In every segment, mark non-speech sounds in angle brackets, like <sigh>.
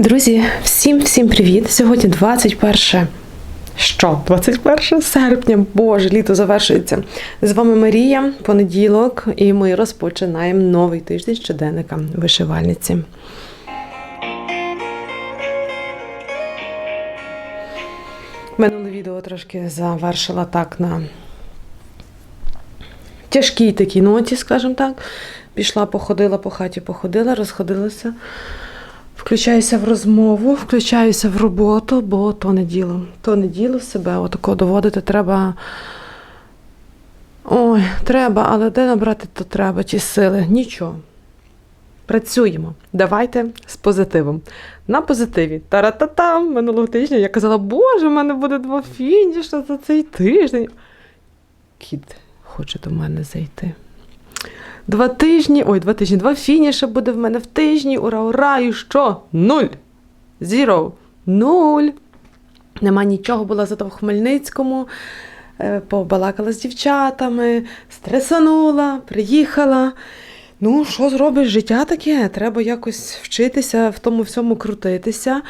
Друзі, всім всім привіт! Сьогодні 21 що? 21 серпня, боже, літо завершується. З вами Марія, понеділок, і ми розпочинаємо новий тиждень щоденника вишивальниці. Минуле відео трошки завершила так на тяжкій такій ноті, скажімо так. Пішла, походила по хаті, походила, розходилася. Включаюся в розмову, включаюся в роботу, бо то не діло. То не діло себе, отако доводити треба. Ой, треба, але де набрати то треба, ті сили? Нічого. Працюємо. Давайте з позитивом. На позитиві. Тара-та-там! Минулого тижня я казала, боже, в мене буде два фініша за цей тиждень. Кіт хоче до мене зайти. Два тижні, ой, два тижні, два фініша буде в мене в тижні. Ура, ура! І що? Нуль. Зіро. Нуль. Нема нічого, була зато в Хмельницькому. Е, Побалакала з дівчатами, стресанула, приїхала. Ну, що зробиш? Життя таке. Треба якось вчитися в тому всьому крутитися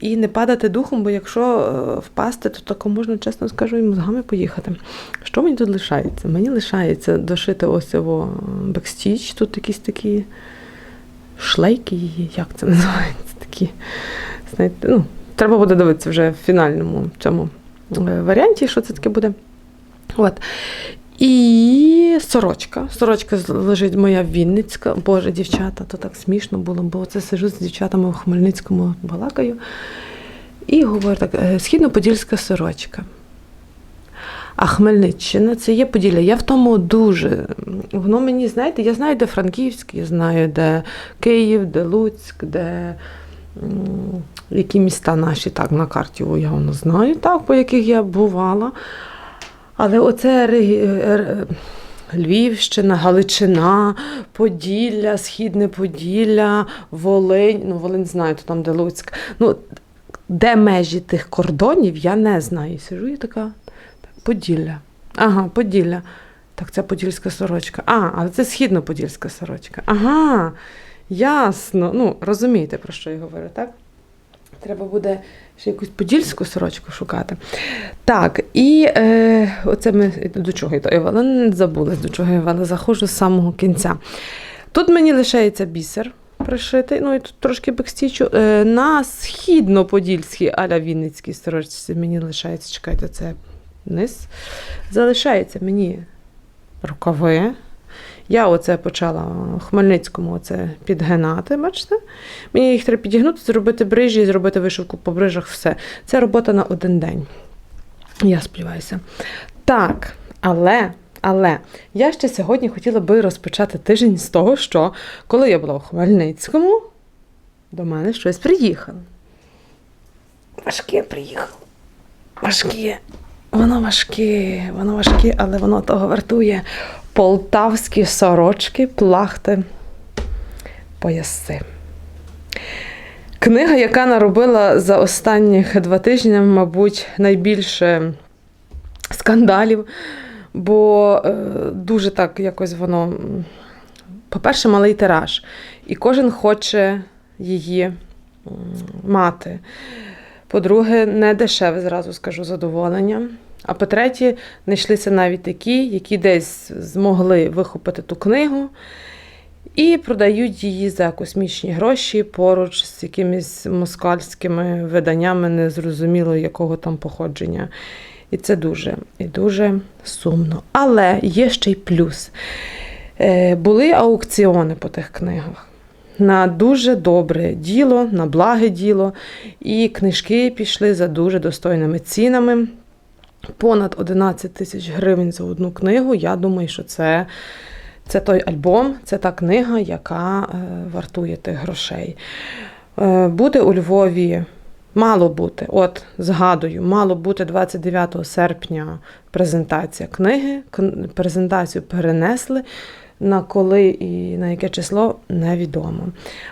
і не падати духом, бо якщо е, впасти, то тако можна, чесно скажу, і мозгами поїхати. Що мені тут лишається? Мені лишається дошити ось цього бекстіч. Тут якісь такі шлейки, як це <laughs> називається? Такі, знаєте, ну, треба буде дивитися вже в фінальному цьому е, варіанті, що це таке буде. От. І сорочка. Сорочка лежить моя Вінницька. Боже, дівчата, то так смішно було, бо це сижу з дівчатами у Хмельницькому балакаю. І говорю так: е, східно-подільська сорочка. А Хмельниччина це є Поділля. Я в тому дуже. Воно мені, знаєте, я знаю, де Франківськ, я знаю, де Київ, де Луцьк, де які міста наші так на карті я воно знаю, так, по яких я бувала. Але оце регі- е, р- Львівщина, Галичина, Поділля, Східне Поділля, Волинь. Ну, Волинь знаю, то там де Луцьк. Ну, де межі тих кордонів, я не знаю. Сижу і така. Поділля. Ага, Поділля. Так, це подільська сорочка. А, але це східно-подільська сорочка. Ага, ясно. Ну, розумієте, про що я говорю, так? Треба буде ще якусь подільську сорочку шукати. Так, і е, оце ми до чого я вела? Не забулась, до чого я вела. Заходжу з самого кінця. Тут мені лишається бісер пришитий, ну і тут трошки бекстічу. Е, на східно-подільській аля Вінницькій сорочці мені лишається, чекайте, це низ. Залишається мені рукави. Я оце почала в Хмельницькому оце підгинати, бачите? Мені їх треба підігнути, зробити брижі зробити вишивку по брижах, все. Це робота на один день. Я сподіваюся. Так, але, але я ще сьогодні хотіла би розпочати тиждень з того, що коли я була у Хмельницькому, до мене щось приїхало. Важке приїхало. Важке. Воно важке, воно важке, але воно того вартує. Полтавські сорочки, плахти, пояси. Книга, яка наробила за останніх два тижні, мабуть, найбільше скандалів, бо е, дуже так якось воно, по-перше, малий тираж, і кожен хоче її мати. По-друге, не дешеве, зразу скажу, задоволення. А по-третє, знайшлися навіть такі, які десь змогли вихопити ту книгу і продають її за космічні гроші поруч з якимись москальськими виданнями, незрозуміло якого там походження. І це дуже і дуже сумно. Але є ще й плюс. Е, були аукціони по тих книгах. На дуже добре діло, на благе діло, і книжки пішли за дуже достойними цінами понад 11 тисяч гривень за одну книгу. Я думаю, що це, це той альбом, це та книга, яка е, вартує тих грошей. Е, буде у Львові. Мало бути, от згадую, мало бути 29 серпня презентація книги. Презентацію перенесли на коли і на яке число невідомо.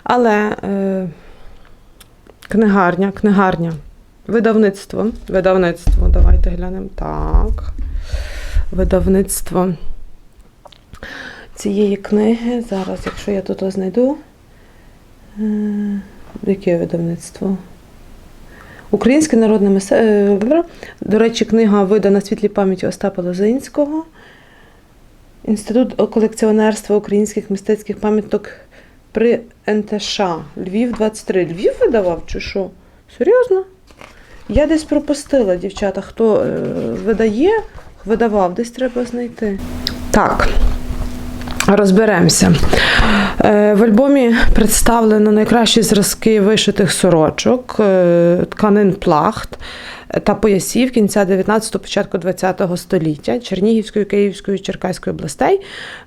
Але е, книгарня, книгарня Видавництво. Видавництво. Давайте глянемо. Так. Видавництво цієї книги. Зараз, якщо я тут знайду. Е, Яке видавництво? Українське народне мистецтво. До речі, книга видана світлій пам'яті Остапа Лозинського. Інститут колекціонерства українських мистецьких пам'яток при НТШ. Львів 23. Львів видавав чи що? Серйозно? Я десь пропустила, дівчата, хто е, видає, видавав, десь треба знайти. Так, розберемося. Е, В альбомі представлено найкращі зразки вишитих сорочок, е, тканин плахт та поясів кінця 19-го, початку 20-го століття Чернігівської, Київської, Черкаської областей.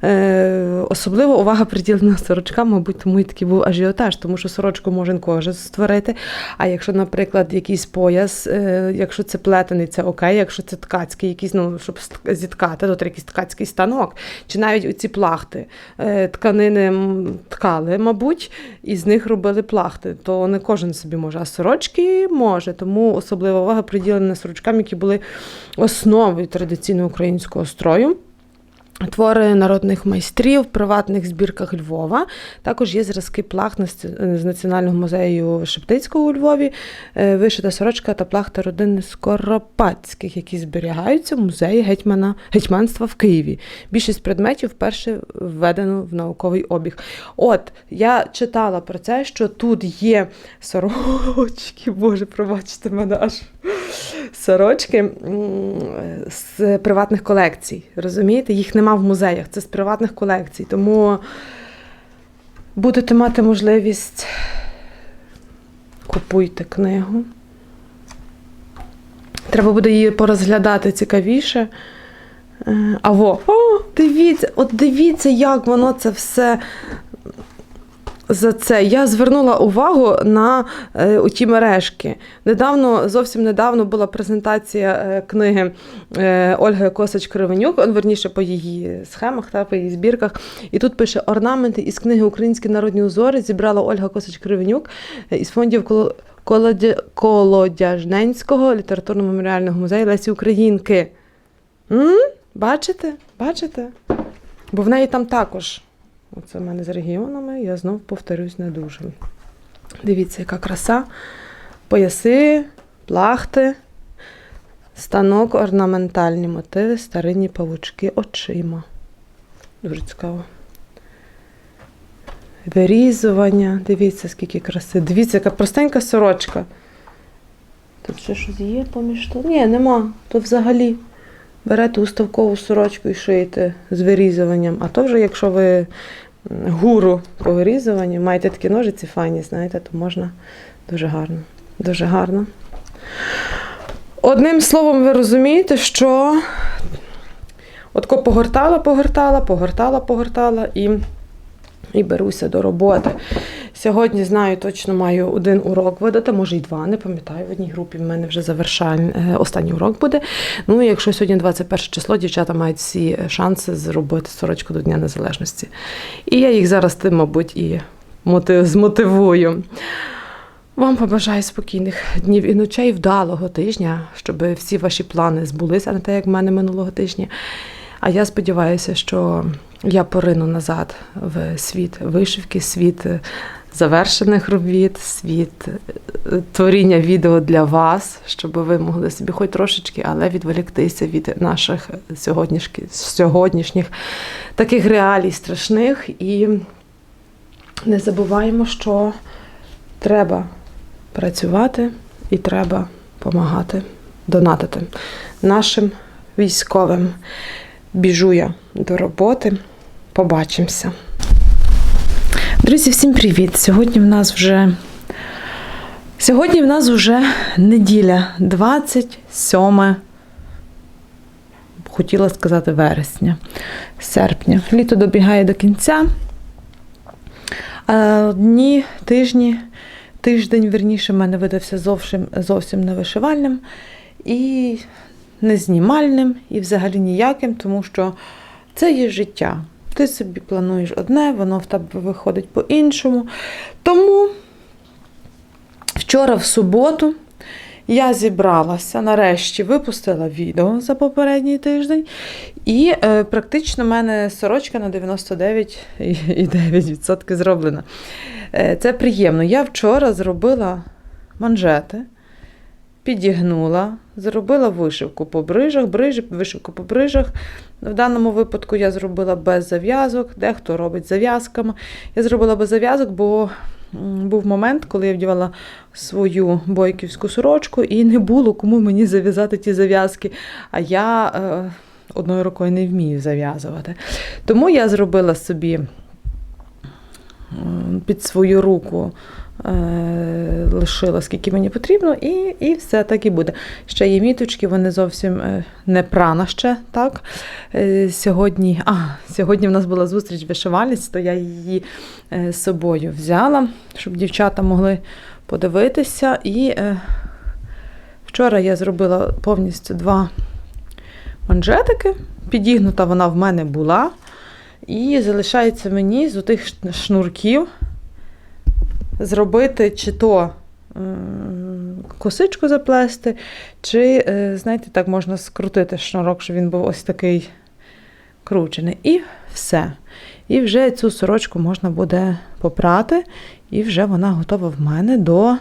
Е, Особливо увага приділена сорочкам, мабуть, тому і такий був ажіотаж, тому що сорочку може кожен створити. А якщо, наприклад, якийсь пояс, е, якщо це плетений, це окей, якщо це ткацький, якийсь, ну, щоб зіткати, то якийсь ткацький станок, чи навіть оці плахти. Е, Тканини ткали, мабуть, і з них робили плахти. То не кожен собі може, а сорочки може. Тому особлива увага приділена сорочкам, які були основою традиційного українського строю. Твори народних майстрів в приватних збірках Львова. Також є зразки сці- з Національного музею Шептицького у Львові, е, вишита сорочка та плахта родини Скоропадських, які зберігаються в музеї гетьмана, гетьманства в Києві. Більшість предметів вперше введено в науковий обіг. От, я читала про це, що тут є сорочки, <laughs> боже, пробачте мене аж сорочки з приватних колекцій. Розумієте? Їх нема в музеях, це з приватних колекцій. Тому будете мати можливість купуйте книгу. Треба буде її порозглядати цікавіше. Аво, о, дивіться, от дивіться, як воно це все за це. Я звернула увагу на е, оті мережки. Недавно, зовсім недавно була презентація е, книги е, Ольги Косач Кривенюк, верніше по її схемах та по її збірках. І тут пише орнаменти із книги Українські народні узори зібрала Ольга Косач Кривенюк е, із фондів коло. Колодяжненського літературно-меморіального музею Лесі Українки. М? Бачите? Бачите? Бо в неї там також. Оце в мене з регіонами, я знов повторюсь не дуже. Дивіться, яка краса. Пояси, плахти, станок, орнаментальні мотиви, старинні павучки очима. Дуже цікаво. Вирізування. Дивіться, скільки краси. Дивіться, яка простенька сорочка. Тут ще щось є поміж того? Ні, нема. Тут взагалі берете уставкову сорочку і шиєте з вирізуванням. А то вже, якщо ви гуру по вирізуванню, маєте такі ножиці файні, знаєте, то можна дуже гарно. Дуже гарно. Одним словом, ви розумієте, що от ко погортала, погортала, погортала, погортала і, і беруся до роботи. Сьогодні знаю, точно маю один урок видати, може й два, не пам'ятаю. В одній групі в мене вже завершальний е, останній урок буде. Ну, якщо сьогодні 21 число, дівчата мають всі шанси зробити сорочку до Дня Незалежності. І я їх зараз тим, мабуть, і змотивую. Вам побажаю спокійних днів і ночей, вдалого тижня, щоб всі ваші плани збулися, не те, як в мене минулого тижня. А я сподіваюся, що я порину назад в світ вишивки, світ е, завершених робіт, світ е, творіння відео для вас, щоб ви могли собі хоч трошечки, але відволіктися від наших сьогоднішніх, сьогоднішніх таких реалій страшних. І не забуваємо, що треба працювати і треба допомагати, донатити нашим військовим. Біжу я до роботи. Побачимося. Друзі, всім привіт! Сьогодні в нас вже сьогодні в нас вже неділя, 27, хотіла сказати вересня, серпня. Літо добігає до кінця. Дні, тижні, тиждень, верніше, в мене видався зовсім, зовсім не і не знімальним, і взагалі ніяким, тому що це є життя. Ти собі плануєш одне, воно в тебе виходить по-іншому. Тому вчора в суботу Я зібралася, нарешті випустила відео за попередній тиждень, і е, практично в мене сорочка на 99,9% зроблена. Е, це приємно. Я вчора зробила манжети, підігнула, зробила вишивку по брижах, брижі, вишивку по брижах. В даному випадку я зробила без зав'язок, дехто робить зав'язками. Я зробила без зав'язок, бо був момент, коли я вдівала свою бойківську сорочку, і не було кому мені зав'язати ті зав'язки. А я е, одною рукою не вмію зав'язувати. Тому я зробила собі під свою руку. Е, Лишила скільки мені потрібно, і, і все так і буде. Ще є міточки, вони зовсім е, не прана ще. так. Е, Сьогодні, а, сьогодні в нас була зустріч вишивальниць, то я її з собою взяла, щоб дівчата могли подивитися. І вчора я зробила повністю два манжетики. Підігнута вона в мене була. І залишається мені з отих шнурків зробити чи то косичку заплести, чи, е, знаєте, так можна скрутити шнурок, щоб він був ось такий кручений. І все. І вже цю сорочку можна буде попрати, і вже вона готова в мене до.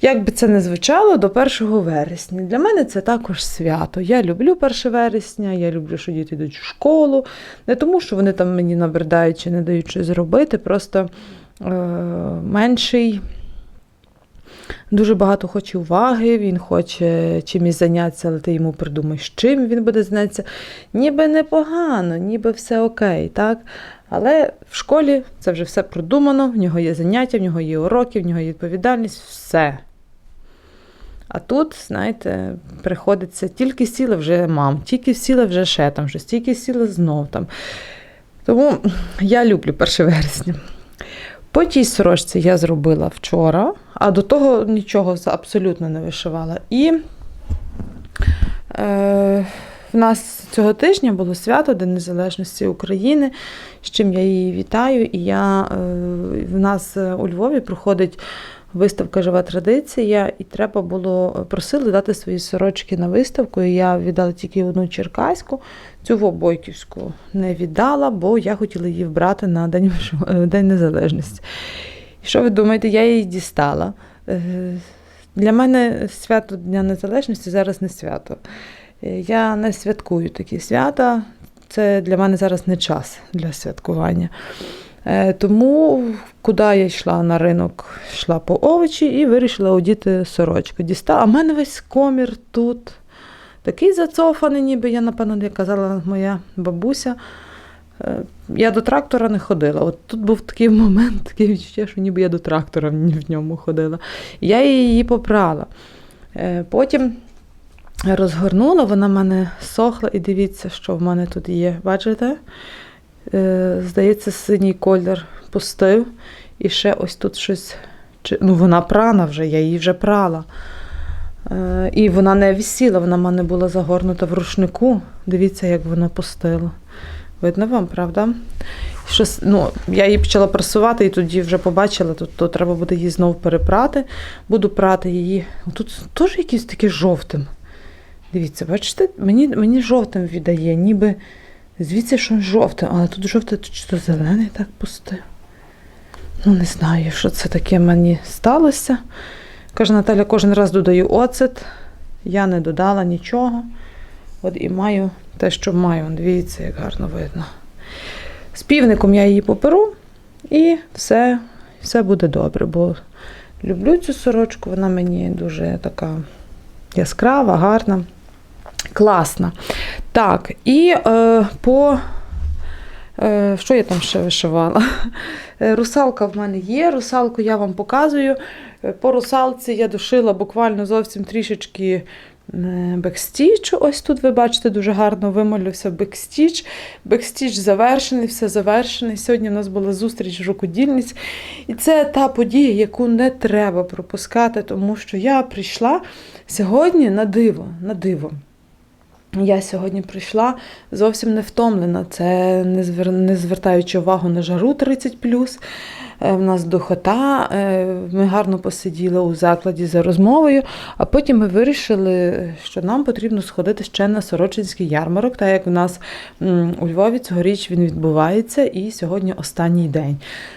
Як би це не звучало, до 1 вересня. Для мене це також свято. Я люблю 1 вересня, я люблю, що діти йдуть в школу. Не тому, що вони там мені набердають чи не дають щось зробити, просто е, менший. Дуже багато хоче уваги, він хоче чимось зайнятися, але ти йому придумаєш, чим він буде зайнятися. Ніби непогано, ніби все окей, так? Але в школі це вже все продумано, в нього є заняття, в нього є уроки, в нього є відповідальність, все. А тут, знаєте, приходиться тільки сіли вже мам, тільки сіли вже ще там щось, тільки сіли знов там. Тому я люблю 1 вересня. По тій сорочці я зробила вчора, а до того нічого абсолютно не вишивала. І е, в нас цього тижня було свято День Незалежності України, з чим я її вітаю. І я, е, в нас е, у Львові проходить виставка Жива традиція, і треба було просили дати свої сорочки на виставку. І я віддала тільки одну черкаську, цю Вобойківську не віддала, бо я хотіла її вбрати на День, е, День Незалежності. І що ви думаєте, я її дістала. Е, Для мене свято Дня Незалежності зараз не свято. Е, Я не святкую такі свята. Це для мене зараз не час для святкування. Е, Тому куди я йшла на ринок, йшла по овочі і вирішила одіти сорочку. Дістала, а в мене весь комір тут. Такий зацофаний, ніби я, напевно, як казала моя бабуся. Е, Я до трактора не ходила. От тут був такий момент, таке відчуття, що ніби я до трактора в ньому ходила. Я її попрала. Е, Потім розгорнула, вона в мене сохла, і дивіться, що в мене тут є. Бачите? Е, Здається, синій колір пустив. І ще ось тут щось. Ну, вона прана вже, я її вже прала. Е, І вона не висіла, вона в мене була загорнута в рушнику. Дивіться, як вона пустила. Видно вам, правда? Щось, ну, я її почала прасувати і тоді вже побачила, то, то треба буде її знову перепрати. Буду прати її. Тут теж якийсь такий жовтим. Дивіться, бачите, мені, мені жовтим віддає, ніби звідси що жовте, але тут жовте, чи то зелений так пустив. Ну, не знаю, що це таке мені сталося. Каже Наталя, кожен раз додаю оцет. Я не додала нічого. От і маю те, що маю. Дивіться, як гарно видно. З півником я її поперу, і все, все буде добре, бо люблю цю сорочку, вона мені дуже така яскрава, гарна, класна. Так, і е, по. Е, що я там ще вишивала? Е, Русалка в мене є. Русалку я вам показую. Е, По русалці я дошила буквально зовсім трішечки бекстічу. Ось тут ви бачите, дуже гарно вималювався бекстіч. Бекстіч завершений, все завершений. Сьогодні у нас була зустріч рукодільниць. І це та подія, яку не треба пропускати, тому що я прийшла сьогодні на диво. На диво. Я сьогодні прийшла зовсім не втомлена. Це не, звер... не звертаючи увагу на жару 30 Е, В нас духота, е, ми гарно посиділи у закладі за розмовою, а потім ми вирішили, що нам потрібно сходити ще на Сорочинський ярмарок, так як у нас у Львові цьогоріч він відбувається, і сьогодні останній день.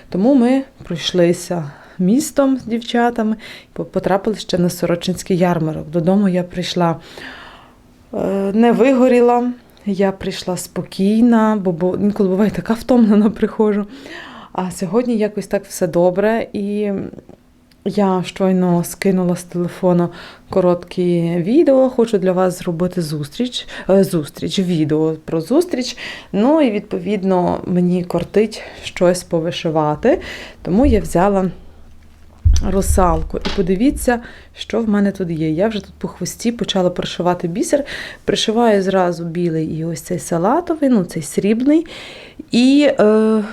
Тому ми пройшлися містом з дівчатами, по- потрапили ще на Сорочинський ярмарок. Додому я прийшла не вигоріла. Я прийшла спокійна, бо, інколи буває така втомлена приходжу. А сьогодні якось так все добре. І я щойно скинула з телефону короткі відео. Хочу для вас зробити зустріч, е, зустріч, відео про зустріч. Ну і відповідно мені кортить щось повишивати. Тому я взяла русалку. І подивіться, що в мене тут є. Я вже тут по хвості почала пришивати бісер. Пришиваю зразу білий і ось цей салатовий, ну цей срібний. І е,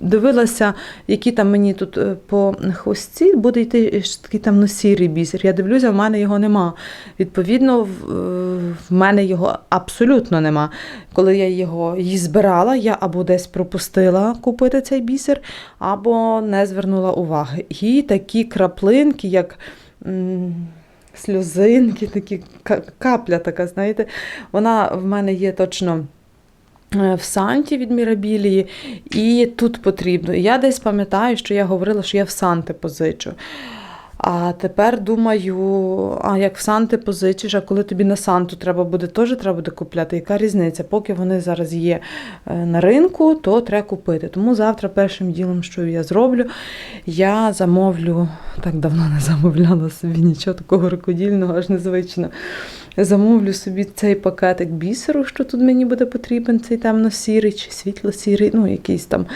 дивилася, які там мені тут е, по хвості буде йти такий темно-сірий бісер. Я дивлюся, в мене його нема. Відповідно, в, е, мене його абсолютно нема. Коли я його її збирала, я або десь пропустила купити цей бісер, або не звернула уваги. І такі краплинки, як. Сльозинки, такі капля така, знаєте, вона в мене є точно в Санті від Мірабілії, і тут потрібно. Я десь пам'ятаю, що я говорила, що я в Санти позичу. А тепер думаю, а як в Санти позичиш, а коли тобі на Санту треба буде, теж треба буде купляти. Яка різниця? Поки вони зараз є е, на ринку, то треба купити. Тому завтра першим ділом, що я зроблю, я замовлю, так давно не замовляла собі нічого такого рукодільного, аж незвично. Замовлю собі цей пакетик бісеру, що тут мені буде потрібен, цей темно-сірий чи світло-сірий, ну якийсь там.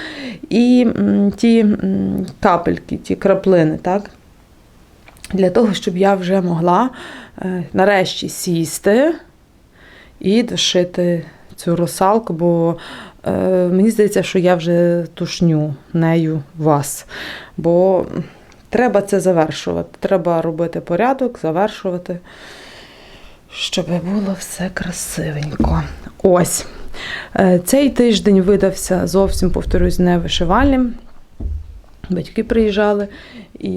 І ті капельки, ті краплини, так? Для того, щоб я вже могла е, нарешті сісти і дошити цю русалку, бо е, мені здається, що я вже тушню нею вас. Бо треба це завершувати. Треба робити порядок, завершувати, щоб було все красивенько. Ось. Е, Цей тиждень видався зовсім, повторюсь, не вишивальним. Батьки приїжджали, і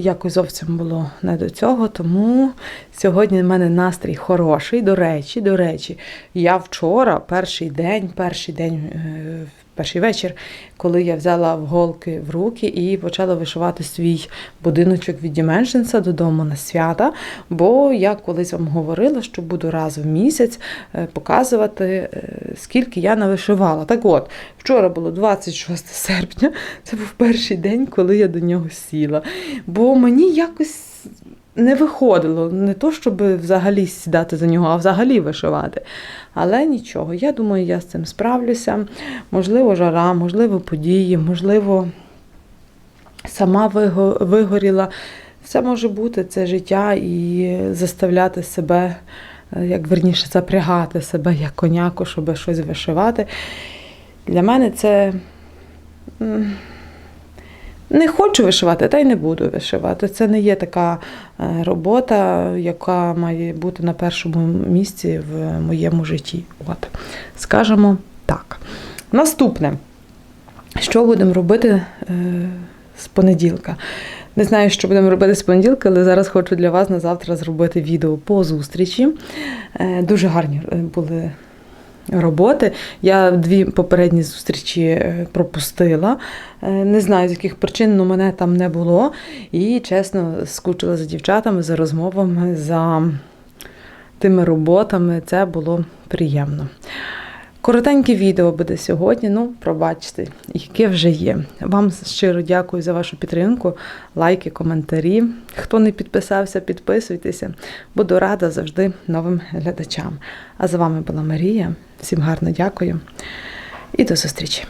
якось зовсім було не до цього. Тому сьогодні в мене настрій хороший. До речі, до речі, я вчора, перший день, перший день, е, перший вечір, коли я взяла голки в руки і почала вишивати свій будиночок від Діменшенса додому на свята. Бо я колись вам говорила, що буду раз в місяць е, показувати, е, скільки я навишивала. Так от, вчора було 26 серпня, це був перший день, коли я до нього сіла. Бо мені якось не виходило, не то, щоб взагалі сідати за нього, а взагалі вишивати. Але нічого, я думаю, я з цим справлюся. Можливо, жара, можливо, події, можливо, сама вигоріла. Все може бути, це життя і заставляти себе, е, як верніше, запрягати себе як коняку, щоб щось вишивати. Для мене це не хочу вишивати, та й не буду вишивати. Це не є така е, робота, яка має бути на першому місці в моєму житті. От, скажемо так. Наступне, що будемо робити е, з понеділка? Не знаю, що будемо робити з понеділка, але зараз хочу для вас на завтра зробити відео по зустрічі. Е, Дуже гарні були роботи. Я дві попередні зустрічі е, пропустила. Е, Не знаю, з яких причин, але мене там не було. І чесно скучила за дівчатами, за розмовами, за тими роботами. Це було приємно. Коротеньке відео буде сьогодні. Ну, пробачте, яке вже є. Вам щиро дякую за вашу підтримку, лайки, коментарі. Хто не підписався, підписуйтеся. Буду рада завжди новим глядачам. А з вами була Марія. Всім гарно дякую і до зустрічі!